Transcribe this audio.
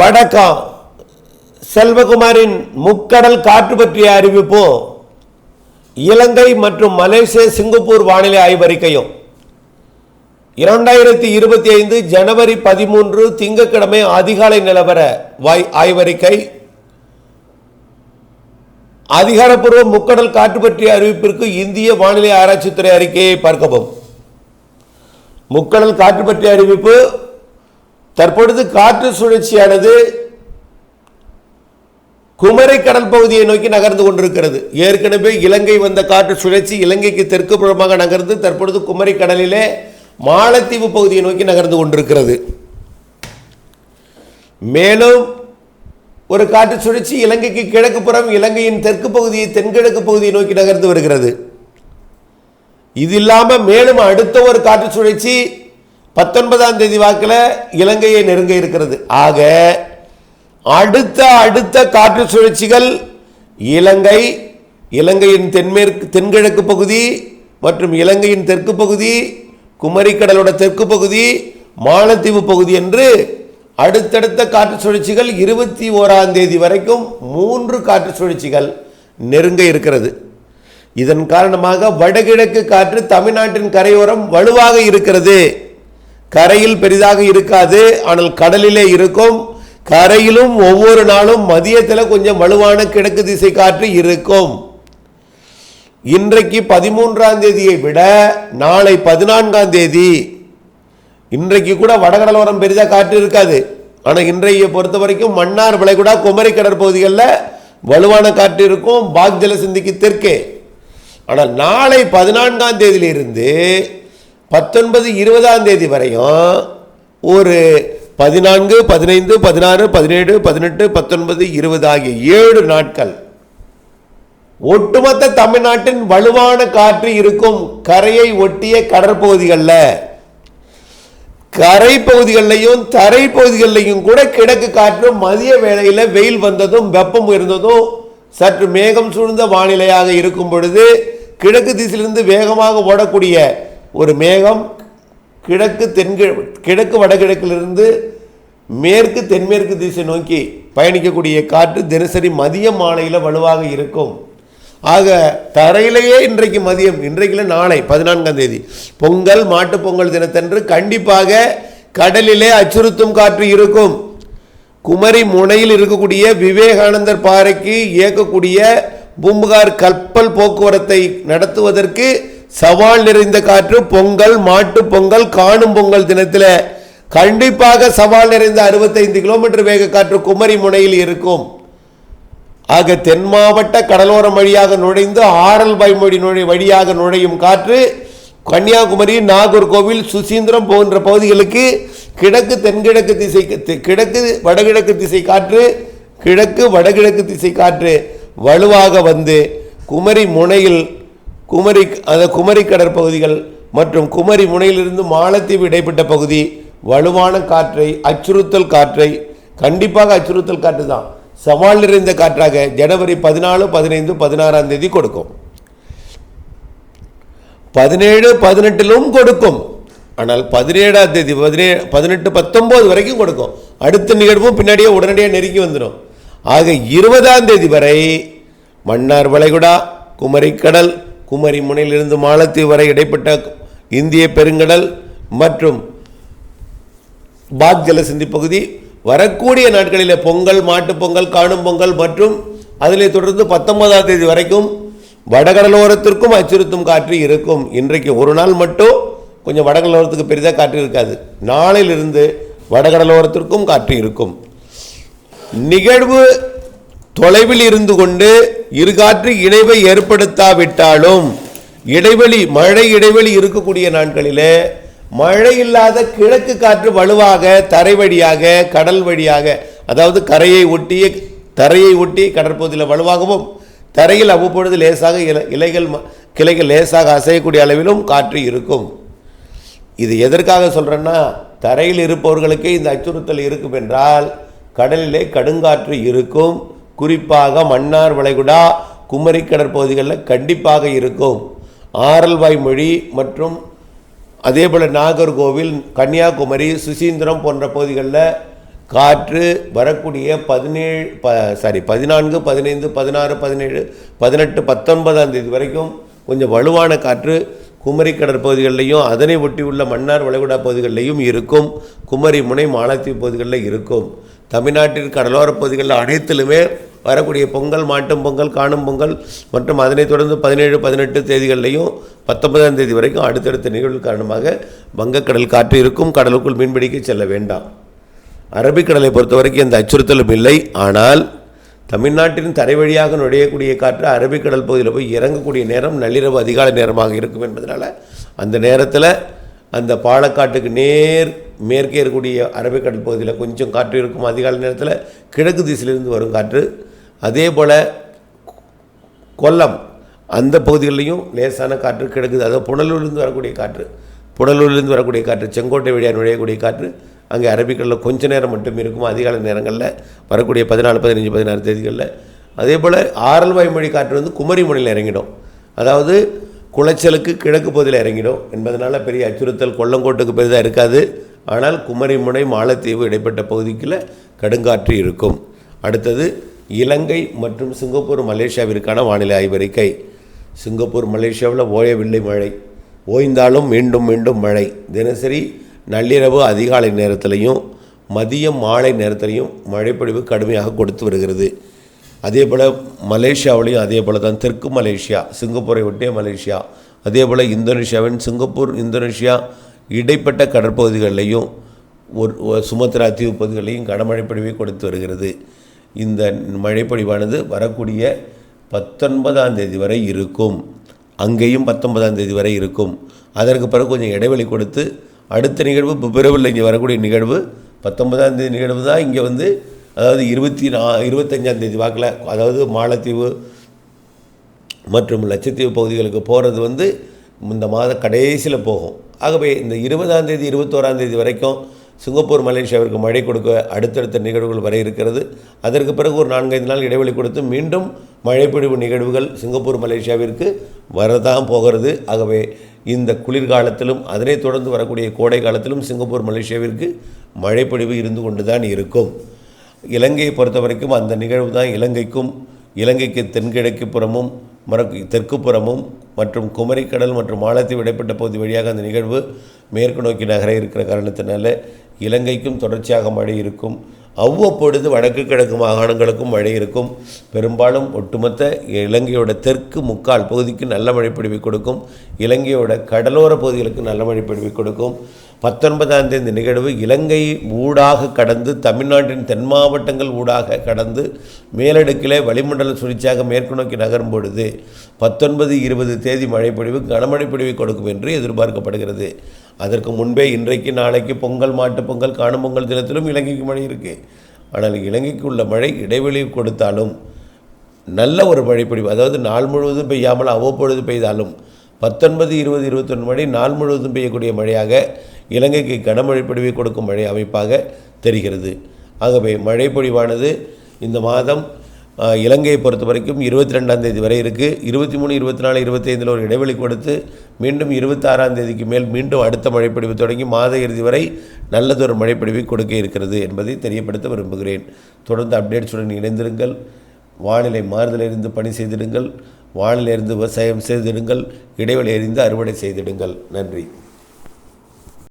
வணக்கம் செல்வகுமாரின் முக்கடல் காற்று பற்றிய அறிவிப்பு இலங்கை மற்றும் மலேசிய சிங்கப்பூர் வானிலை ஆய்வறிக்கையும் இரண்டாயிரத்தி இருபத்தி ஐந்து ஜனவரி பதிமூன்று திங்கட்கிழமை அதிகாலை நிலவர வாய் ஆய்வறிக்கை அதிகாரப்பூர்வ முக்கடல் காற்று பற்றிய அறிவிப்பிற்கு இந்திய வானிலை ஆராய்ச்சித்துறை அறிக்கையை பார்க்கவும். முக்கடல் காற்று பற்றிய அறிவிப்பு தற்பொழுது காற்று சுழற்சியானது குமரி கடல் பகுதியை நோக்கி நகர்ந்து கொண்டிருக்கிறது. ஏற்கனவே இலங்கை வந்த காற்று சுழற்சி இலங்கைக்கு தெற்கு புறமாக நகர்ந்து தற்பொழுது குமரி கடலிலே மாலத்தீவு பகுதியை நோக்கி நகர்ந்து கொண்டிருக்கிறது. மேலும் ஒரு காற்று சுழற்சி இலங்கைக்கு கிழக்கு புறம் இலங்கையின் தெற்கு பகுதியை தென்கிழக்கு பகுதியை நோக்கி நகர்ந்து வருகிறது. இது இல்லாமல் மேலும் அடுத்த ஒரு காற்று சுழற்சி பத்தொன்பதாம் தேதி வாக்கில் இலங்கையை நெருங்க இருக்கிறது. ஆக அடுத்த அடுத்த காற்று சுழற்சிகள் இலங்கை இலங்கையின் தென்மேற்கு தென்கிழக்கு பகுதி மற்றும் இலங்கையின் தெற்கு பகுதி குமரிக்கடலோட தெற்கு பகுதி மாலத்தீவு பகுதி என்று அடுத்தடுத்த காற்று சுழற்சிகள் இருபத்தி ஓராம் தேதி வரைக்கும் மூன்று காற்று சுழற்சிகள் நெருங்க இருக்கிறது. இதன் காரணமாக வடகிழக்கு காற்று தமிழ்நாட்டின் கரையோரம் வலுவாக இருக்கிறது. கரையில் பெரிதாக இருக்காது ஆனால் கடலிலே இருக்கும். கரையிலும் ஒவ்வொரு நாளும் மதியத்தில் கொஞ்சம் வலுவான கிழக்கு திசை காற்று இருக்கும். இன்றைக்கு பதிமூன்றாம் தேதியை விட நாளை பதினான்காம் தேதி. இன்றைக்கு கூட வடகடலோரம் பெரிதாக காற்று இருக்காது. ஆனால் இன்றைய பொறுத்த வரைக்கும் மன்னார் விளைகுடா குமரி கடற்பகுதிகளில் வலுவான காற்று இருக்கும். பாக் ஜலசிந்திக்கு தெற்கே. ஆனால் நாளை பதினான்காம் தேதியிலிருந்து பத்தொன்பது இருபதாம் தேதி வரையும் ஒரு பதினான்கு பதினைந்து பதினாறு பதினேழு பதினெட்டு பத்தொன்பது இருபது ஆகிய ஏழு நாட்கள். ஒட்டுமொத்த தமிழ்நாட்டின் வலுவான காற்று இருக்கும் கரையை ஒட்டிய கடற்பகுதிகளில் கரை பகுதிகளிலையும் தரை பகுதிகளிலையும் கூட கிழக்கு காற்று மதிய வேளையில் வெயில் வந்ததும் வெப்பம் இருந்ததும் சற்று மேகம் சூழ்ந்த வானிலையாக இருக்கும் பொழுது கிழக்கு திசையிலிருந்து வேகமாக ஓடக்கூடிய ஒரு மேகம் கிழக்கு தென்கி கிழக்கு வடகிழக்கிலிருந்து மேற்கு தென்மேற்கு திசை நோக்கி பயணிக்கக்கூடிய காற்று தினசரி மதிய மாலையில் வலுவாக இருக்கும். ஆக தரையிலேயே இன்றைக்கு மதியம் இன்றைக்குல நாளை பதினான்காம் தேதி. பொங்கல் மாட்டுப் பொங்கல் தினத்தன்று கண்டிப்பாக கடலிலே அச்சுறுத்தும் காற்று இருக்கும். குமரி முனையில் இருக்கக்கூடிய விவேகானந்தர் பாறைக்கு இயக்கக்கூடிய பூம்புகார் கப்பல் போக்குவரத்தை நடத்துவதற்கு சவால் நிறைந்த காற்று பொங்கல் மாட்டு பொங்கல் காணும் பொங்கல் தினத்தில் கண்டிப்பாக சவால் நிறைந்த அறுபத்தைந்து கிலோமீட்டர் வேக காற்று குமரி முனையில் இருக்கும். ஆக தென் மாவட்ட கடலோரம் வழியாக நுழைந்து ஆரல் பயமொழி நுழை வழியாக நுழையும் காற்று கன்னியாகுமரி நாகர்கோவில் சுசீந்திரம் போன்ற பகுதிகளுக்கு கிழக்கு தென்கிழக்கு திசை கிழக்கு வடகிழக்கு திசை காற்று கிழக்கு வடகிழக்கு திசை காற்று வலுவாக வந்து குமரி முனையில் குமரி அந்த குமரி கடற்பகுதிகள் மற்றும் குமரி முனையிலிருந்து மாலத்தீவு இடைப்பட்ட பகுதி வலுவான காற்றை அச்சுறுத்தல் காற்றை கண்டிப்பாக அச்சுறுத்தல் காற்று தான். சவால் நிறைந்த காற்றாக ஜனவரி பதினாலு பதினைந்து பதினாறாம் தேதி கொடுக்கும். பதினேழு பதினெட்டிலும் கொடுக்கும். ஆனால் பதினேழாம் தேதி பதினேழு பதினெட்டு பத்தொம்போது வரைக்கும் கொடுக்கும். அடுத்த நிகழ்வும் பின்னாடியே உடனடியாக நெருங்கி வந்துடும். ஆக இருபதாம் தேதி வரை மன்னார் வளைகுடா குமரிக்கடல் குமரி முனையிலிருந்து மாலத்தீவு வரை இடைப்பட்ட இந்திய பெருங்கடல் மற்றும் பாக் ஜலசந்தி பகுதி வரக்கூடிய நாட்களில் பொங்கல் மாட்டுப் பொங்கல் காணும் பொங்கல் மற்றும் அதிலே தொடர்ந்து பத்தொன்பதாம் தேதி வரைக்கும் வடகடலோரத்திற்கும் அச்சுறுத்தும் காற்று இருக்கும். இன்றைக்கு ஒரு நாள் மட்டும் கொஞ்சம் வடகடலோரத்துக்கு பெரிதாக காற்று இருக்காது. நாளையிலிருந்து வடகடலோரத்திற்கும் காற்று இருக்கும். நிகழ்வு தொலைவில் இருந்து கொண்டு இருகாற்று இணைவை ஏற்படுத்தாவிட்டாலும் இடைவெளி மழை இடைவெளி இருக்கக்கூடிய நாட்களிலே மழை இல்லாத கிழக்கு காற்று வலுவாக தரை வழியாக கடல் வழியாக அதாவது கரையை ஒட்டிய தரையை ஒட்டி கடற்பகுதியில் வலுவாகவும் தரையில் அவ்வப்பொழுது லேசாக இலை இலைகள் ம- கிளைகள் லேசாக அசையக்கூடிய அளவிலும் காற்று இருக்கும். இது எதற்காக சொல்கிறேன்னா தரையில் இருப்பவர்களுக்கே இந்த அச்சுறுத்தல் இருக்கும் என்றால் கடலிலே கடுங்காற்று இருக்கும். குறிப்பாக மன்னார் வளைகுடா குமரி கடற்பகுதிகளில் கண்டிப்பாக இருக்கும். ஆரல்வாய் மொழி மற்றும் அதே போல் நாகர்கோவில் கன்னியாகுமரி சுசீந்திரம் போன்ற பகுதிகளில் காற்று வரக்கூடிய பதினேழு ப சாரி பதினான்கு பதினைந்து பதினாறு பதினேழு பதினெட்டு பத்தொன்பதாம் தேதி வரைக்கும் கொஞ்சம் வலுவான காற்று குமரி கடற்பகுதிகளிலையும் அதனை ஒட்டியுள்ள மன்னார் வளைகுடா பகுதிகளிலையும் இருக்கும். குமரி முனை மாலத்தீவு பகுதிகளில் இருக்கும். தமிழ்நாட்டின் கடலோரப் பகுதிகளில் அனைத்திலுமே வரக்கூடிய பொங்கல் மாட்டும் பொங்கல் காணும் பொங்கல் மற்றும் அதனைத் தொடர்ந்து பதினேழு பதினெட்டு தேதிகளிலையும் பத்தொன்பதாம் தேதி வரைக்கும் அடுத்தடுத்த நிகழ்வு காரணமாக வங்கக்கடல் காற்று இருக்கும். கடலுக்குள் மீன்பிடிக்க செல்ல வேண்டாம். அரபிக்கடலை பொறுத்த வரைக்கும் எந்த அச்சுறுத்தலும் இல்லை. ஆனால் தமிழ்நாட்டின் தரை வழியாக நுழையக்கூடிய காற்று அரபிக்கடல் பகுதியில் போய் இறங்கக்கூடிய நேரம் நள்ளிரவு அதிகாலை நேரமாக இருக்கும் என்பதனால் அந்த நேரத்தில் அந்த பாலக்காட்டுக்கு நேர் மேற்கே இருக்கக்கூடிய அரபிக்கடல் பகுதியில் கொஞ்சம் காற்று இருக்கும். அதிகாலை நேரத்தில் கிழக்கு திசையிலிருந்து வரும் காற்று. அதே போல் கொல்லம் அந்த பகுதிகளிலையும் லேசான காற்று கிடக்குது. அதாவது புனலூர்லேருந்து வரக்கூடிய காற்று புனலூர்லேருந்து வரக்கூடிய காற்று செங்கோட்டை வழியாக நுழையக்கூடிய காற்று அங்கே அரபிக்கடலில் கொஞ்ச நேரம் மட்டும் இருக்கும் அதிகாலை நேரங்களில் வரக்கூடிய பதினாலு பதினஞ்சு பதினாறு தேதிகளில். அதே போல் ஆரல்வாய் மொழி காற்று வந்து குமரி மொழியில் இறங்கிடும். அதாவது குளச்சலுக்கு கிழக்கு பகுதியில் இறங்கிடும். என்பதனால் பெரிய அச்சுறுத்தல் கொல்லங்கோட்டுக்கு பெரிதாக இருக்காது. ஆனால் குமரிமுனை மாலத்தீவு இடைப்பட்ட பகுதிக்குள்ள கடுங்காற்று இருக்கும். அடுத்தது இலங்கை மற்றும் சிங்கப்பூர் மலேசியாவிற்கான வானிலை ஆய்வறிக்கை. சிங்கப்பூர் மலேசியாவில் ஓயவில்லை மழை. ஓய்ந்தாலும் மீண்டும் மீண்டும் மழை. தினசரி நள்ளிரவு அதிகாலை நேரத்திலையும் மதியம் மாலை நேரத்திலையும் மழைப்பொழிவு கடுமையாக கொடுத்து வருகிறது. அதே போல் மலேசியாவிலையும் அதே போல் தான். தெற்கு மலேசியா சிங்கப்பூரை ஒட்டிய மலேசியா அதே போல் இந்தோனேஷியாவின் சிங்கப்பூர் இந்தோனேஷியா இடைப்பட்ட கடற்பகுதிகளிலையும் ஒரு சுமத்ரா தீவு பகுதிகளையும் கனமழை கொடுத்து வருகிறது. இந்த மழைப்பொழிவானது வரக்கூடிய பத்தொன்பதாம் தேதி வரை இருக்கும். அங்கேயும் பத்தொன்பதாம் தேதி வரை இருக்கும். அதற்கு பிறகு கொஞ்சம் இடைவெளி கொடுத்து அடுத்த நிகழ்வு பிப்ரவரியில் இங்கே வரக்கூடிய நிகழ்வு பத்தொன்பதாம் தேதி நிகழ்வு தான். இங்கே வந்து அதாவது இருபத்தி நா இருபத்தஞ்சாம் தேதி வாக்கில் அதாவது மாலத்தீவு மற்றும் லட்சத்தீவு பகுதிகளுக்கு போகிறது வந்து இந்த மாத கடைசியில் போகும். ஆகவே இந்த இருபதாம் தேதி இருபத்தோராம் தேதி வரைக்கும் சிங்கப்பூர் மலேசியாவிற்கு மழை கொடுக்க அடுத்தடுத்த நிகழ்வுகள் வர இருக்கிறது. அதற்கு பிறகு ஒரு நான்கைந்து நாள் இடைவெளி கொடுத்து மீண்டும் மழைப்பிடிவு நிகழ்வுகள் சிங்கப்பூர் மலேசியாவிற்கு வரதான் போகிறது. ஆகவே இந்த குளிர்காலத்திலும் அதனைத் தொடர்ந்து வரக்கூடிய கோடை காலத்திலும் சிங்கப்பூர் மலேசியாவிற்கு மழைப்பொழிவு இருந்து கொண்டு தான் இருக்கும். இலங்கையை பொறுத்த வரைக்கும் அந்த நிகழ்வு தான் இலங்கைக்கும் இலங்கைக்கு தென்கிழக்கு புறமும் மர தெற்கு புறமும் மற்றும் குமரிக்கடல் மற்றும் மாலத்தீவு இடைப்பட்ட பகுதி வழியாக அந்த நிகழ்வு மேற்கு நோக்கி நகர இருக்கிற காரணத்தினால இலங்கைக்கும் தொடர்ச்சியாக மழை இருக்கும். அவ்வப்பொழுது வடக்கு கிழக்கு மாகாணங்களுக்கும் மழை இருக்கும். பெரும்பாலும் ஒட்டுமொத்த இலங்கையோட தெற்கு முக்கால் பகுதிக்கு நல்ல மழை கொடுக்கும். இலங்கையோட கடலோர பகுதிகளுக்கு நல்ல மழை கொடுக்கும். பத்தொன்பதாம் தேதி நிகழ்வு இலங்கை ஊடாக கடந்து தமிழ்நாட்டின் தென் மாவட்டங்கள் ஊடாக கடந்து மேலடுக்கிலே வளிமண்டல சுழற்சியாக மேற்கு நோக்கி நகரும் பொழுது பத்தொன்பது இருபது தேதி மழைப்பொழிவு கனமழை பொழிவை கொடுக்கும் என்று எதிர்பார்க்கப்படுகிறது. அதற்கு முன்பே இன்றைக்கு நாளைக்கு பொங்கல் மாட்டு பொங்கல் காணும் பொங்கல் தினத்திலும் இலங்கைக்கு மழை இருக்குது ஆனால் இலங்கைக்கு உள்ள மழை இடைவெளி கொடுத்தாலும் நல்ல ஒரு மழைப்பொழிவு அதாவது நாள் முழுவதும் பெய்யாமல் அவ்வப்பொழுது பெய்தாலும் பத்தொன்பது இருபது இருபத்தொன்று மழை நாள் முழுவதும் பெய்யக்கூடிய மழையாக இலங்கைக்கு கனமழை பொழிவை கொடுக்கும் மழை அமைப்பாக தெரிகிறது. ஆகவே மழை பொழிவானது இந்த மாதம் இலங்கையை பொறுத்த வரைக்கும் இருபத்தி ரெண்டாம் தேதி வரை இருக்குது இருபத்தி மூணு இருபத்தி நாலு இருபத்தைந்தில் ஒரு இடைவெளி கொடுத்து மீண்டும் இருபத்தாறாம் தேதிக்கு மேல் மீண்டும் அடுத்த மழைப்பிடிவு தொடங்கி மாத இறுதி வரை நல்லதொரு மழைப்பிடிவை கொடுக்க இருக்கிறது என்பதை தெரியப்படுத்த விரும்புகிறேன். தொடர்ந்து அப்டேட்ஸுடன் இணைந்திருங்கள். வானிலை மாறுதலிருந்து பணி செய்திடுங்கள். வானிலிருந்து விவசாயம் செய்திடுங்கள். இடைவெளி அறிந்து அறுவடை செய்திடுங்கள். நன்றி.